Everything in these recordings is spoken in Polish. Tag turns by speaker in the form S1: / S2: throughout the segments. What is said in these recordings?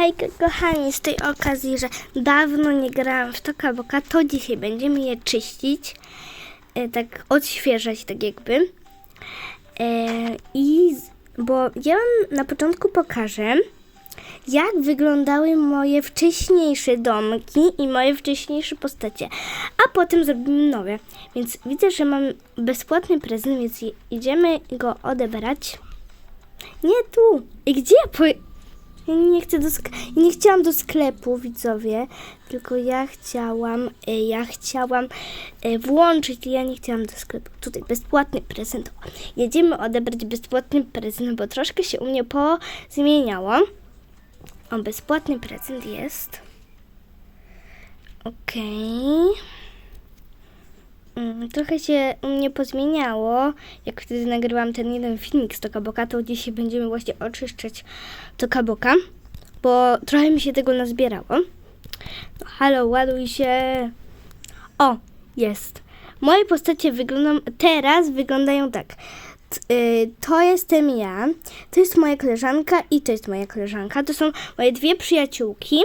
S1: Hejka kochani, z tej okazji, że dawno nie grałam w Toka Boka, to dzisiaj będziemy je czyścić, e, tak odświeżać tak jakby. E, I, bo ja wam na początku pokażę, jak wyglądały moje wcześniejsze domki i moje wcześniejsze postacie, a potem zrobimy nowe. Więc widzę, że mam bezpłatny prezent, więc idziemy go odebrać. Nie tu! I gdzie ja. Ja nie chcę do nie chciałam do sklepu, widzowie, tylko ja chciałam, e, ja chciałam e, włączyć, ja nie chciałam do sklepu. Tutaj bezpłatny prezent. Jedziemy odebrać bezpłatny prezent, bo troszkę się u mnie pozmieniało. O, bezpłatny prezent jest. Okej. Mm, Trochę się u mnie pozmieniało, jak wtedy nagrywałam ten jeden filmik z Tokaboka, to dzisiaj będziemy właśnie oczyszczać Tokaboka, bo trochę mi się tego nazbierało. No, halo, ładuj się. O, jest. Moje postacie wyglądają, teraz wyglądają tak. Y, To jestem ja, to jest moja koleżanka i to jest moja koleżanka. To są moje dwie przyjaciółki.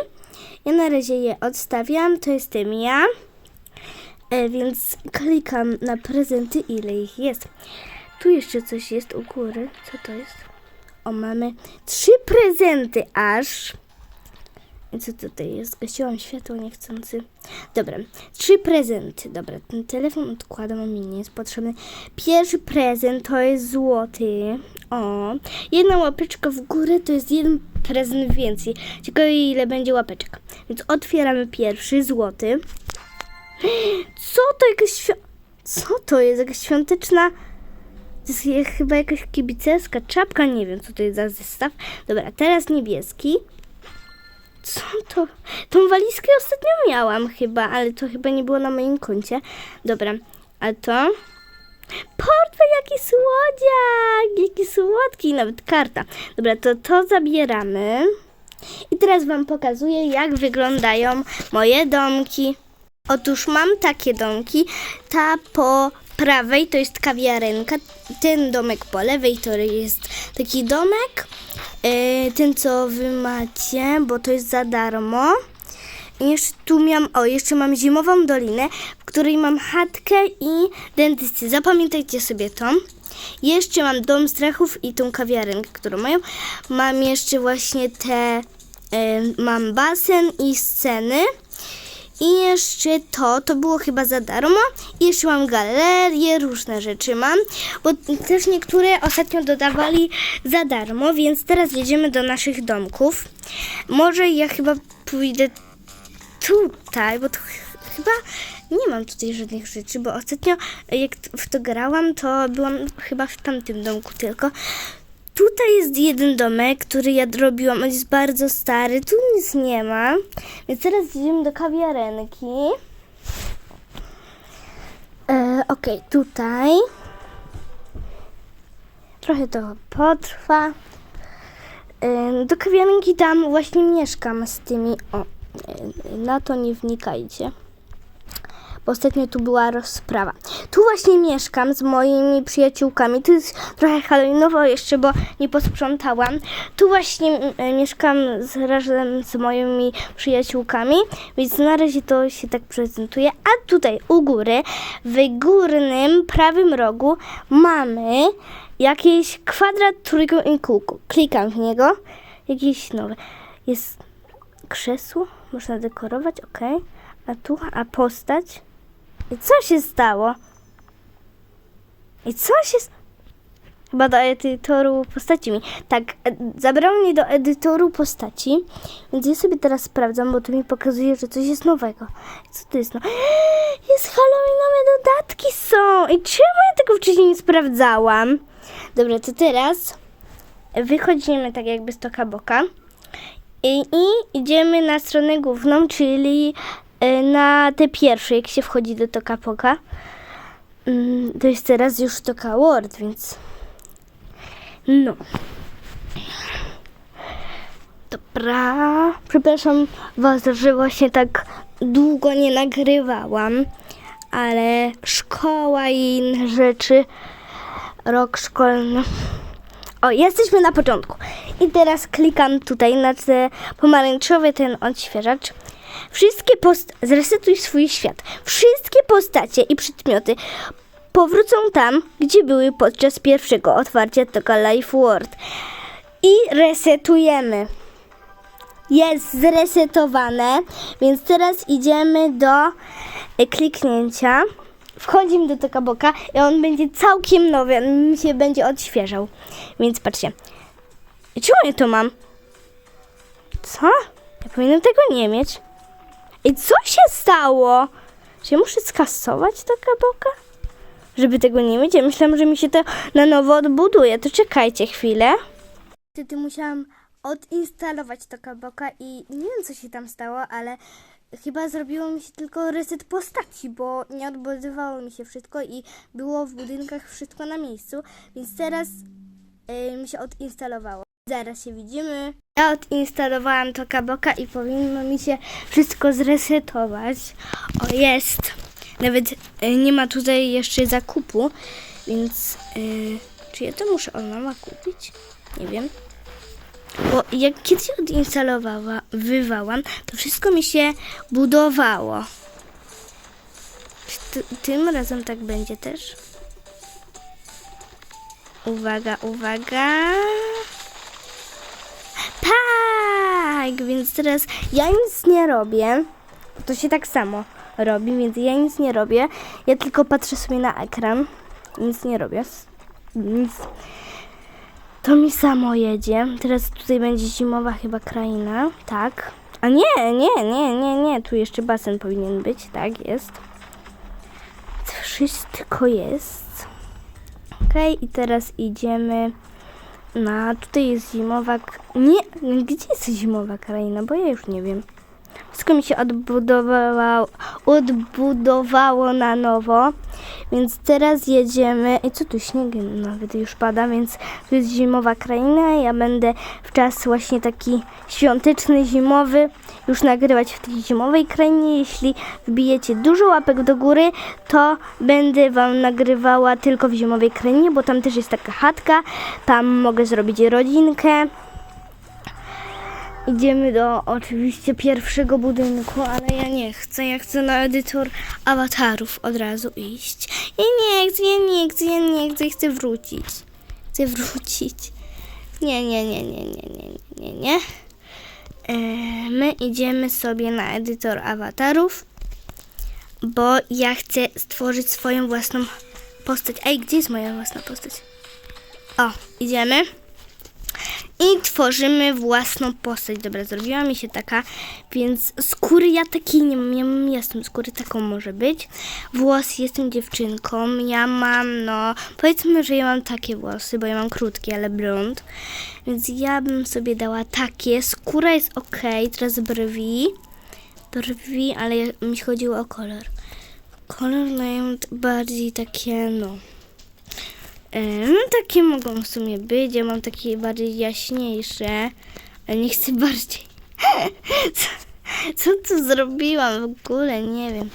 S1: Ja na razie je odstawiam, to jestem ja. E, więc klikam na prezenty, ile ich jest. Tu jeszcze coś jest u góry. Co to jest? O, mamy trzy prezenty aż. Co tutaj jest? Zgasiłam światło niechcący. Dobra, trzy prezenty. Dobra, ten telefon odkładam, mi nie jest potrzebny. Pierwszy prezent to jest złoty. O, jedna łapeczka w górę to jest jeden prezent więcej. Ciekawe ile będzie łapeczek. Więc otwieramy pierwszy, złoty. Co to jakaś Co to jest? Jakaś świąteczna... To jest je- chyba jakaś kibicerska czapka, nie wiem co to jest za zestaw. Dobra, teraz niebieski. Co to? Tą walizkę ostatnio miałam chyba, ale to chyba nie było na moim koncie. Dobra, a to? Portfel, jaki słodziak! Jaki słodki, nawet karta. Dobra, to to zabieramy. I teraz Wam pokazuję, jak wyglądają moje domki. Otóż mam takie domki. Ta po prawej to jest kawiarenka. Ten domek po lewej to jest taki domek. E, ten co wy macie, bo to jest za darmo. Jeszcze tu miałam, o jeszcze mam zimową dolinę, w której mam chatkę i dentysty. Zapamiętajcie sobie to. Jeszcze mam dom strachów i tą kawiarenkę, którą mają. Mam jeszcze właśnie te, e, mam basen i sceny. I jeszcze to, to było chyba za darmo. I jeszcze mam galerię, różne rzeczy mam, bo też niektóre ostatnio dodawali za darmo, więc teraz jedziemy do naszych domków. Może ja chyba pójdę tutaj, bo chyba nie mam tutaj żadnych rzeczy, bo ostatnio jak w to grałam, to byłam chyba w tamtym domku tylko. Tutaj jest jeden domek, który ja robiłam, on jest bardzo stary, tu nic nie ma, więc teraz idziemy do kawiarenki. E, Okej, tutaj. Trochę to potrwa. E, do kawiarenki tam właśnie mieszkam z tymi. O, e, na to nie wnikajcie. Bo ostatnio tu była rozprawa. Tu właśnie mieszkam z moimi przyjaciółkami. Tu jest trochę halloweenowo jeszcze, bo nie posprzątałam. Tu właśnie e, mieszkam z, razem z moimi przyjaciółkami, więc na razie to się tak prezentuje. A tutaj u góry, w górnym prawym rogu mamy jakiś kwadrat, trójkąt i kółko. Klikam w niego. Jakieś nowe. Jest krzesło, można dekorować, ok. A tu, a postać? I co się stało? I co się... Chyba do edytoru postaci mi. Tak, zabrało mnie do edytoru postaci, więc ja sobie teraz sprawdzam, bo tu mi pokazuje, że coś jest nowego. Co to jest no? Jest halloweenowe dodatki są! I czemu ja tego wcześniej nie sprawdzałam? Dobra, to teraz wychodzimy tak jakby z toka boka i, i idziemy na stronę główną, czyli na te pierwsze, jak się wchodzi do toka poka. Mm, To jest teraz już toka Word, więc no. Dobra. Przepraszam Was, że właśnie tak długo nie nagrywałam, ale szkoła i inne rzeczy, rok szkolny. O, jesteśmy na początku. I teraz klikam tutaj na te pomarańczowy ten odświeżacz. Wszystkie post... Zresetuj swój świat. Wszystkie postacie i przedmioty powrócą tam, gdzie były podczas pierwszego otwarcia Toka Life World. I resetujemy. Jest zresetowane, więc teraz idziemy do e, kliknięcia. Wchodzimy do Toka Boka i on będzie całkiem nowy, on się będzie odświeżał. Więc patrzcie. Czemu ja to mam? Co? Ja powinienem tego nie mieć. I co się stało? Czy muszę skasować Toka Boka? Żeby tego nie mieć? Ja myślałam, że mi się to na nowo odbuduje. To czekajcie chwilę. Wtedy musiałam odinstalować Toka Boka i nie wiem co się tam stało, ale chyba zrobiło mi się tylko reset postaci, bo nie odbudowało mi się wszystko i było w budynkach wszystko na miejscu, więc teraz y, mi się odinstalowało. Zaraz się widzimy. Ja odinstalowałam Toka Boka i powinno mi się wszystko zresetować. O, jest. Nawet y, nie ma tutaj jeszcze zakupu, więc y, czy ja to muszę od mama kupić? Nie wiem. Bo jak kiedyś odinstalowała, wywałam, to wszystko mi się budowało. Tym razem tak będzie też? Uwaga, uwaga. Tak, więc teraz ja nic nie robię. To się tak samo robi, więc ja nic nie robię. Ja tylko patrzę sobie na ekran. Nic nie robię. Nic. To mi samo jedzie. Teraz tutaj będzie zimowa chyba kraina. Tak. A nie, nie, nie, nie, nie. Tu jeszcze basen powinien być. Tak, jest. Wszystko jest. Okej, i teraz idziemy na... Tutaj jest zimowa... Nie, gdzie jest zimowa kraina? Bo ja już nie wiem. Wszystko mi się odbudowało, odbudowało na nowo. Więc teraz jedziemy. I co tu śnieg nawet już pada, więc tu jest zimowa kraina. Ja będę w czas właśnie taki świąteczny, zimowy już nagrywać w tej zimowej krainie. Jeśli wbijecie dużo łapek do góry, to będę wam nagrywała tylko w zimowej krainie, bo tam też jest taka chatka. Tam mogę zrobić rodzinkę. Idziemy do oczywiście pierwszego budynku, ale ja nie chcę. Ja chcę na edytor awatarów od razu iść. Ja nie chcę, ja nie chcę, ja nie chcę, chcę wrócić. Chcę wrócić. Nie, nie, nie, nie, nie, nie, nie, nie. E, my idziemy sobie na edytor awatarów, bo ja chcę stworzyć swoją własną postać. Ej, gdzie jest moja własna postać? O, idziemy. I tworzymy własną postać. Dobra, zrobiła mi się taka, więc skóry ja takiej nie mam. Ja mam jasną skórę, taką może być. Włosy, jestem dziewczynką. Ja mam, no, powiedzmy, że ja mam takie włosy, bo ja mam krótkie, ale blond. Więc ja bym sobie dała takie. Skóra jest ok, teraz brwi. Brwi, ale mi chodziło o kolor. Kolor, no ja mam bardziej takie, no. No takie mogą w sumie być. Ja mam takie bardziej jaśniejsze, ale nie chcę bardziej. Co, co tu zrobiłam w ogóle? Nie wiem.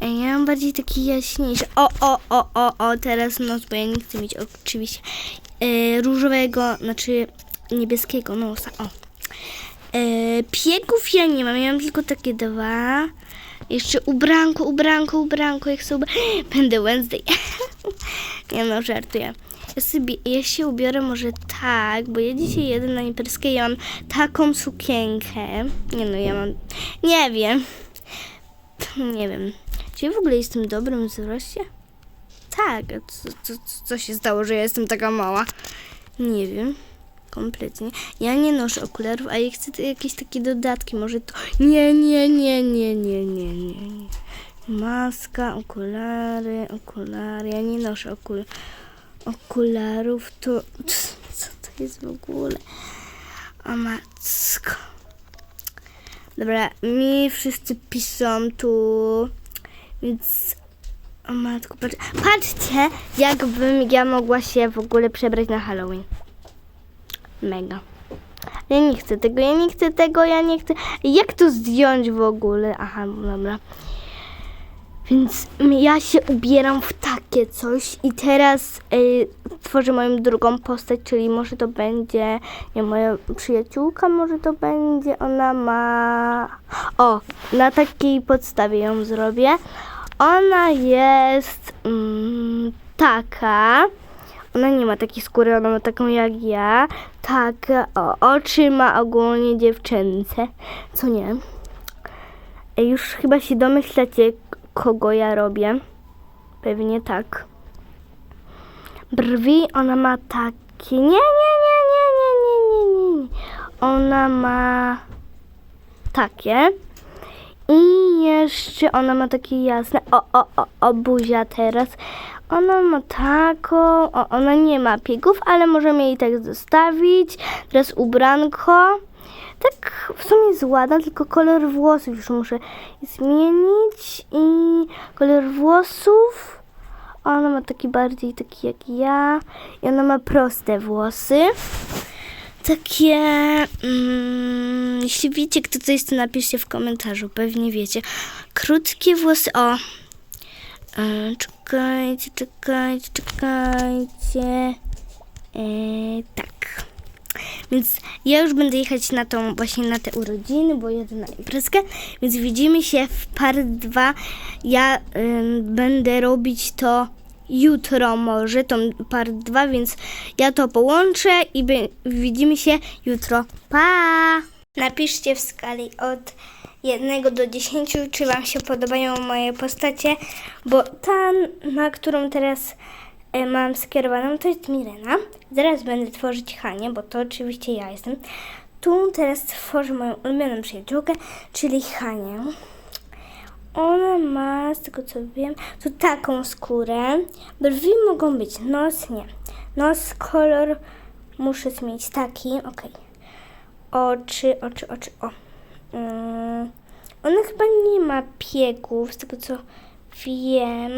S1: Ja mam bardziej taki jaśniejszy. O, o, o, o, o, teraz nos, bo ja nie chcę mieć oczywiście e, różowego, znaczy niebieskiego nosa. O. E, piegów ja nie mam, ja mam tylko takie dwa. Jeszcze ubranko, ubranko, ubranko, jak sobie będę Wednesday. nie no, żartuję. Ja, sobie, ja się ubiorę może tak, bo ja dzisiaj jedę na imprezkę i ja mam taką sukienkę. Nie no, ja mam, nie wiem. Nie wiem. Czy ja w ogóle jestem dobrym wzroście? Tak, co, co, co się stało, że ja jestem taka mała? Nie wiem. Kompletnie. Ja nie noszę okularów, a ja chcę jakieś takie dodatki. Może to. Nie, nie, nie, nie, nie, nie, nie. Maska, okulary, okulary. Ja nie noszę okul okularów. To. Co to jest w ogóle? O matko. Dobra, mi wszyscy piszą tu. Więc. O matko, patrz, patrzcie, jakbym ja mogła się w ogóle przebrać na Halloween. Mega. Ja nie chcę tego, ja nie chcę tego, ja nie chcę. Jak to zdjąć w ogóle? Aha, dobra. Więc ja się ubieram w takie coś i teraz y, tworzę moją drugą postać, czyli może to będzie nie moja przyjaciółka, może to będzie ona ma. O, na takiej podstawie ją zrobię. Ona jest mm, taka. Ona nie ma takiej skóry, ona ma taką jak ja. Taka, o, oczy ma ogólnie dziewczęce. Co nie? Już chyba się domyślacie, kogo ja robię. Pewnie tak. Brwi ona ma takie. Nie, nie, nie, nie, nie, nie, nie, nie. Ona ma takie. I jeszcze ona ma takie jasne. O, o, o, o, buzia teraz. Ona ma taką. O, ona nie ma piegów, ale możemy jej tak zostawić. Teraz ubranko. Tak w sumie jest ładna, tylko kolor włosów już muszę zmienić. I kolor włosów. Ona ma taki bardziej taki jak ja. I ona ma proste włosy. Takie. Mm, jeśli wiecie, kto to jest, to napiszcie w komentarzu. Pewnie wiecie. Krótkie włosy. O. E, czekajcie, czekajcie, czekajcie. E, tak. Więc ja już będę jechać na tą właśnie na te urodziny, bo jadę na imprezkę, więc widzimy się w part 2. Ja będę robić to jutro może, tą part 2, więc ja to połączę i widzimy się jutro. Pa! Napiszcie w skali od 1 do 10, czy Wam się podobają moje postacie, bo ta, na którą teraz e, mam skierowaną, to jest Mirena. Zaraz będę tworzyć Hanię, bo to oczywiście ja jestem. Tu teraz tworzę moją ulubioną przyjaciółkę, czyli Hanię. Ona ma, z tego co wiem, tu taką skórę. Brwi mogą być, nos nie. Nos, kolor muszę zmienić taki, okej. Oczy, oczy, oczy, o. Mm. Ona chyba nie ma piegów, z tego co wiem,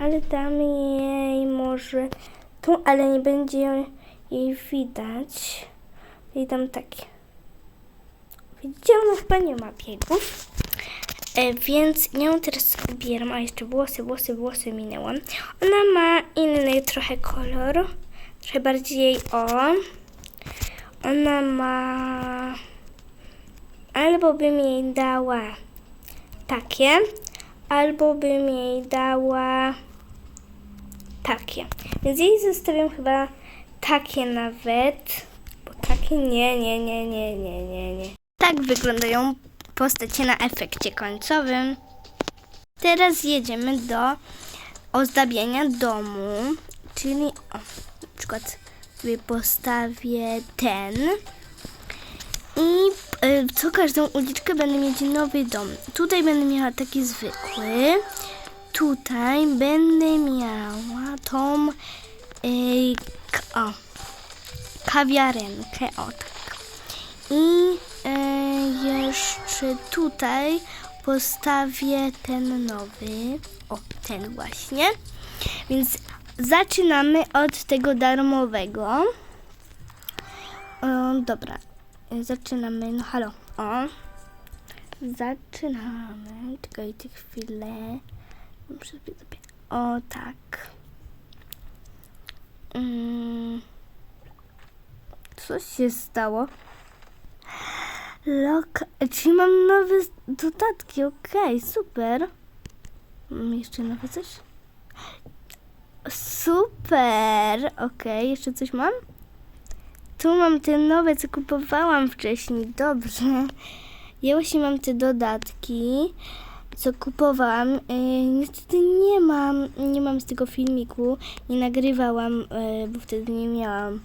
S1: ale dam jej może tu, ale nie będzie jej widać. I dam takie. Widzicie, ona chyba nie ma piegów. E, więc ją teraz ubieram, a jeszcze włosy, włosy, włosy minęłam. Ona ma inny trochę kolor, trochę bardziej o. Ona ma, albo bym jej dała takie, albo bym jej dała takie. Więc jej zostawiam chyba takie nawet, bo takie nie, nie, nie, nie, nie, nie, nie. Tak wyglądają postacie na efekcie końcowym. Teraz jedziemy do ozdabiania domu, czyli o, na przykład sobie postawię ten i y, co każdą uliczkę będę mieć nowy dom. Tutaj będę miała taki zwykły, tutaj będę miała tą y, k- o, kawiarenkę, o tak. I e, jeszcze tutaj postawię ten nowy. O, ten właśnie. Więc zaczynamy od tego darmowego. O, dobra. E, Zaczynamy. No halo. O. Zaczynamy. Czekajcie chwilę. Muszę O, tak. Mm. Co się stało? Loka... Czyli mam nowe dodatki, okej, super. Mam jeszcze nowe coś? Super, okej, jeszcze coś mam? Tu mam te nowe, co kupowałam wcześniej, dobrze. Ja właśnie mam te dodatki, co kupowałam. Yy, niestety nie mam, nie mam z tego filmiku, nie nagrywałam, yy, bo wtedy nie miałam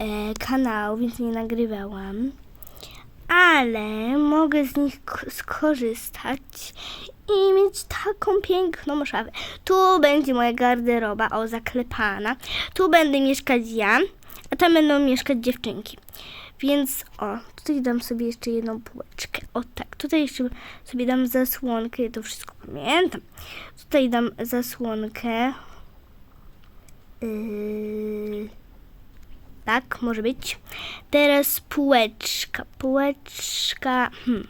S1: e, kanału, więc nie nagrywałam. Ale mogę z nich skorzystać i mieć taką piękną szafę. Tu będzie moja garderoba, o zaklepana. Tu będę mieszkać ja, a tam będą mieszkać dziewczynki. Więc o, tutaj dam sobie jeszcze jedną półeczkę. O tak, tutaj jeszcze sobie dam zasłonkę, ja to wszystko pamiętam. Tutaj dam zasłonkę. Yy... Tak, może być. Teraz półeczka. Półeczka. Hmm.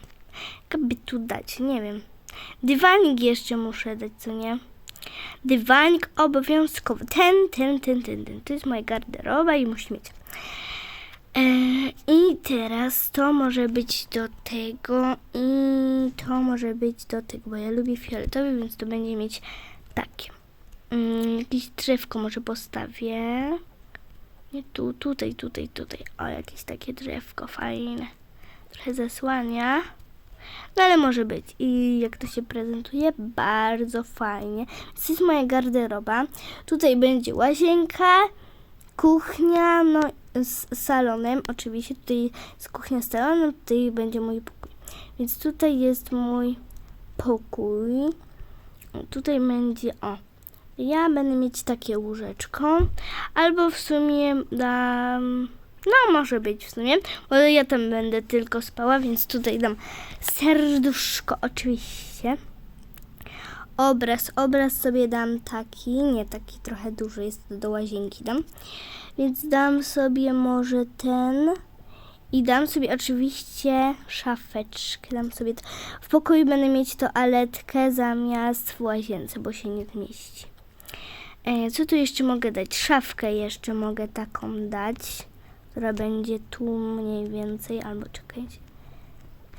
S1: Jak by tu dać? Nie wiem. Dywanik jeszcze muszę dać, co nie? Dywanik obowiązkowy. Ten, ten, ten, ten, ten. To jest moja garderoba i musi mieć. E, I teraz to może być do tego i to może być do tego, bo ja lubię fioletowy, więc to będzie mieć takie. Mm, jakieś drzewko może postawię. Nie tu, tutaj, tutaj, tutaj. O, jakieś takie drzewko fajne. Trochę zasłania. No ale może być. I jak to się prezentuje? Bardzo fajnie. To jest moja garderoba. Tutaj będzie łazienka, kuchnia, no z salonem. Oczywiście tutaj jest kuchnia z salonem, tutaj będzie mój pokój. Więc tutaj jest mój pokój. Tutaj będzie, o, ja będę mieć takie łóżeczko, albo w sumie dam, no może być w sumie, bo ja tam będę tylko spała, więc tutaj dam serduszko oczywiście. Obraz, obraz sobie dam taki, nie taki trochę duży, jest to do łazienki dam, więc dam sobie może ten i dam sobie oczywiście szafeczkę, dam sobie, t- w pokoju będę mieć toaletkę zamiast w łazience, bo się nie zmieści. E, co tu jeszcze mogę dać? Szafkę jeszcze mogę taką dać, która będzie tu mniej więcej, albo czekajcie.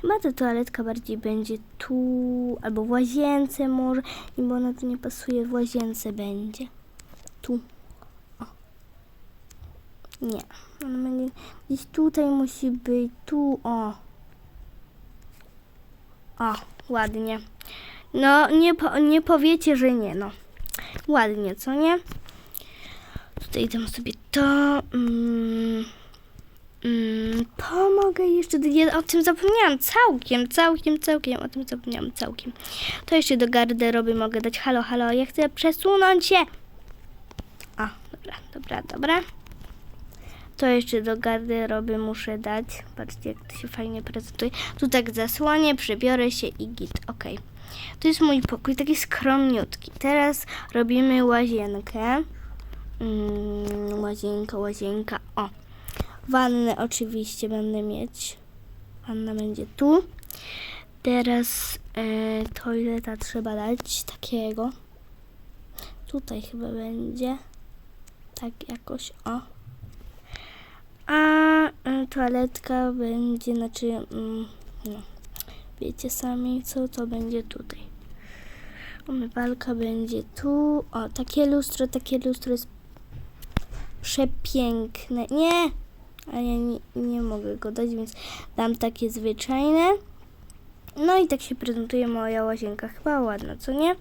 S1: Chyba ta toaletka bardziej będzie tu, albo w łazience może, bo ona tu nie pasuje, w łazience będzie. Tu. O. Nie, ona będzie gdzieś tutaj musi być, tu, o. O, ładnie. No, nie, po, nie powiecie, że nie, no. Ładnie, co nie? Tutaj dam sobie to. Mm, mm, pomogę jeszcze. Ja o tym zapomniałam całkiem, całkiem, całkiem. O tym zapomniałam całkiem. To jeszcze do garderoby mogę dać. Halo, halo, ja chcę przesunąć się. A, dobra, dobra, dobra. To jeszcze do garderoby muszę dać. Patrzcie, jak to się fajnie prezentuje. Tu tak zasłonię, przebiorę się i git. Okej. To jest mój pokój, taki skromniutki. Teraz robimy łazienkę. Mm, łazienka, łazienka. O. Wannę oczywiście będę mieć. Wanna będzie tu. Teraz e, toileta trzeba dać takiego. Tutaj chyba będzie. Tak jakoś, o. A e, toaletka będzie, znaczy, mm, no, wiecie sami, co to będzie tutaj. Umywalka będzie tu. O, takie lustro, takie lustro jest przepiękne. Nie! A ja nie, nie mogę go dać, więc dam takie zwyczajne. No i tak się prezentuje moja łazienka. Chyba ładna, co nie?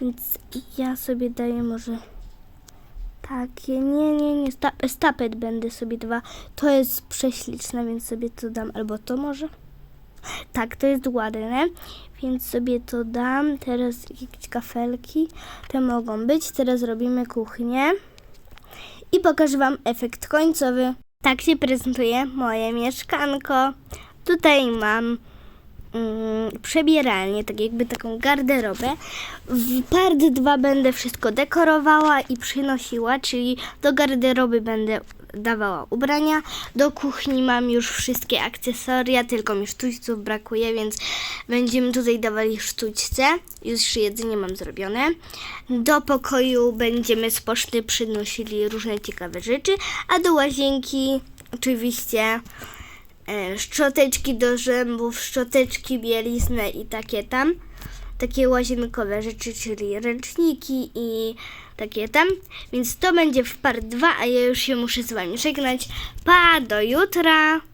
S1: Więc ja sobie daję może takie. Nie, nie, nie. Sta stapet będę sobie dwa. To jest prześliczne, więc sobie to dam. Albo to może? Tak, to jest ładne, więc sobie to dam. Teraz jakieś kafelki, te mogą być. Teraz robimy kuchnię i pokażę Wam efekt końcowy. Tak się prezentuje moje mieszkanko. Tutaj mam mm, przebieralnię, tak jakby taką garderobę. W part 2 będę wszystko dekorowała i przynosiła, czyli do garderoby będę dawała ubrania. Do kuchni mam już wszystkie akcesoria, tylko mi sztućców brakuje, więc będziemy tutaj dawali sztućce. Już jedzenie mam zrobione. Do pokoju będziemy z poczty przynosili różne ciekawe rzeczy, a do łazienki oczywiście e, szczoteczki do zębów, szczoteczki, bieliznę i takie tam. Takie łazienkowe rzeczy, czyli ręczniki i takie tam. Więc to będzie w part 2, a ja już się muszę z Wami żegnać. Pa, do jutra!